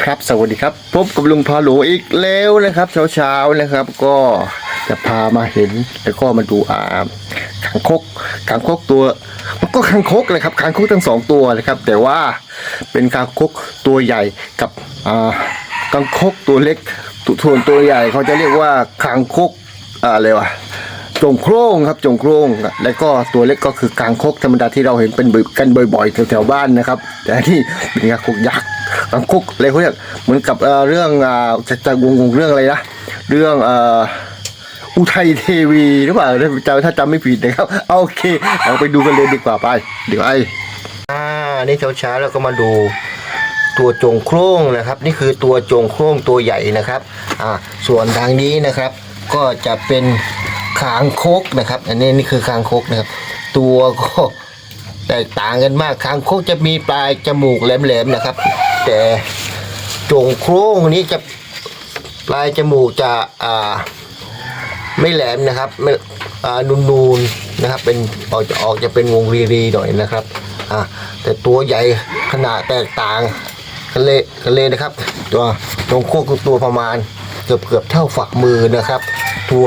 ครับสวัสดีครับ พบกับลุงพาหลอีกแล้วนะครับ เช้าๆนะครับ ก็จะพามาเห็นแล้วก็มาดูอ่าขังคกขังคกตัวมันก็ขังคกเลยครับขังคกทั้งสองตัวนะครับ แต่ว่าเป็นขังคกตัวใหญ่กับอ่าขังคกตัวเล็กตัวส่วนตัวใหญ่เขาจะเรียกว่าขังคกอ่าอะไรวะจงโครงครับจงโครงแล้วก็ตัวเล็กก็คือกางคกธรรมดาที่เราเห็นเป็นกันบ่อยๆแถวๆบ้านนะครับ แต่ที่เป็นกางคกยักษ์ กางคุกอะไรเขาเรียกเหมือนกับเรื่องจะจะวงเรื่องอะไรนะเรื่องอุทัยเทวีหรือเปล่าถ้าจำถ้าจำไม่ผิดนะครับโอเคเราไปดูกันเลยดีกว่าไปเดี๋ยวไอ้อ่านี่เช้าๆเราก็มาดูตัวจงโครงนะครับ นี่คือตัวจงโครงตัวใหญ่นะครับอ่าส่วนทางนี้นะครับ ก็จะเป็นคางคกนะครับ อันนี้นี่คือคางคกนะครับ ตัวก็แตกต่างกันมากคางคกจะมีปลายจมูกแหลมๆนะครับ แต่จงโครงนี้จะปลายจมูกจะอ่าไม่แหลมนะครับไม่อ่านูนๆนะครับ เป็นออกจะออกจะเป็นวงรีๆหน่อยนะครับอ่าแต่ตัวใหญ่ขนาดแตกต่างกันเลยกันเลยนะครับ ตัวตรงโคกตัวประมาณเกือบเกือบเท่าฝักมือนะครับตัว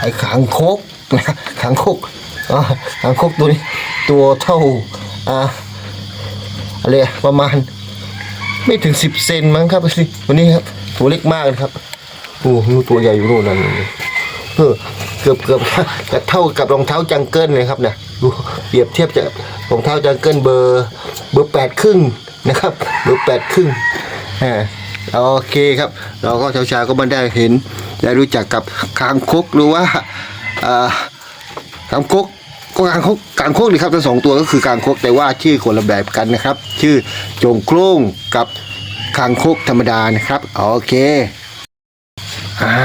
ไอ้ขางคกนะขางคกอ่าขางคกตัวนี้ตัวเท่าอ่าอะไรประมาณ ไม่ถึงสิบเซนมั้งครับสิวันนี้ครับตัวเล็กมากนะครับโอ้โหตัวใหญ่อยู่โน่นนั่นเออเกือบเกือบจะเท่ากับรองเท้าจังเกิลเลยครับเนี่ยดูเปรียบเทียบจากรองเท้าจังเกิลเบอร์เบอร์แปดครึ่งนะครับเบอร์แปดครึ่งอ่าโอเคครับ เราก็เช้าๆก็มาได้เห็นได้รู้จักกับคางคกหรือว่าอ่าคางคก ก็คางคกคางคกนี่ครับทั้งสองตัวก็คือคางคกแต่ว่าชื่อคนละแบบกันนะครับ ชื่อจงโครงกับคางคกธรรมดานะครับโอเคอ่า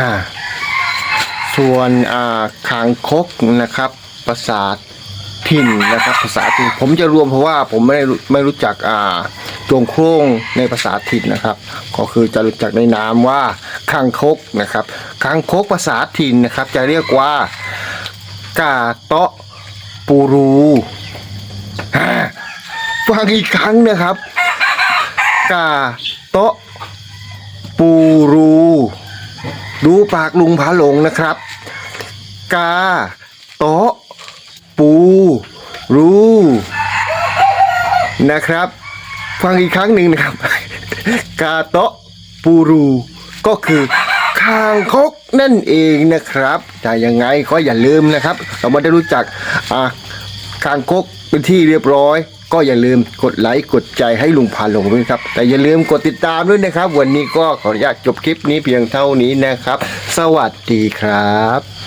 ส่วนอ่าคางคกนะครับภาษาถิ่นนะครับภาษาถิ่นผมจะรวมเพราะว่าผมไม่ได้รู้ไม่รู้จักอ่าจงโครงในภาษาถิ่นนะครับ ก็คือจะรู้จักในนามว่าคางคกนะครับคางคกภาษาถิ่นนะครับ จะเรียกว่ากาเตาะ ปูรูฟังอีกครั้งนะครับ กาเตะปูรู ดูปากลุงผาหลงนะครับ กาโตะปูรูนะครับ ฟังอีกครั้งหนึ่งนะครับ กาโตะปูรู ก็คือางคกนั่นเองนะครับแต่ยังไงก็อย่าลืมนะครับ เรามาได้รู้จักอะคางคกเป็นที่เรียบร้อย ก็อย่าลืมกดไลค์กดใจให้ลุงพานลงด้วยครับ แต่อย่าลืมกดติดตามด้วยนะครับ วันนี้ก็ขออนุญาตจบคลิปนี้เพียงเท่านี้นะครับ สวัสดีครับ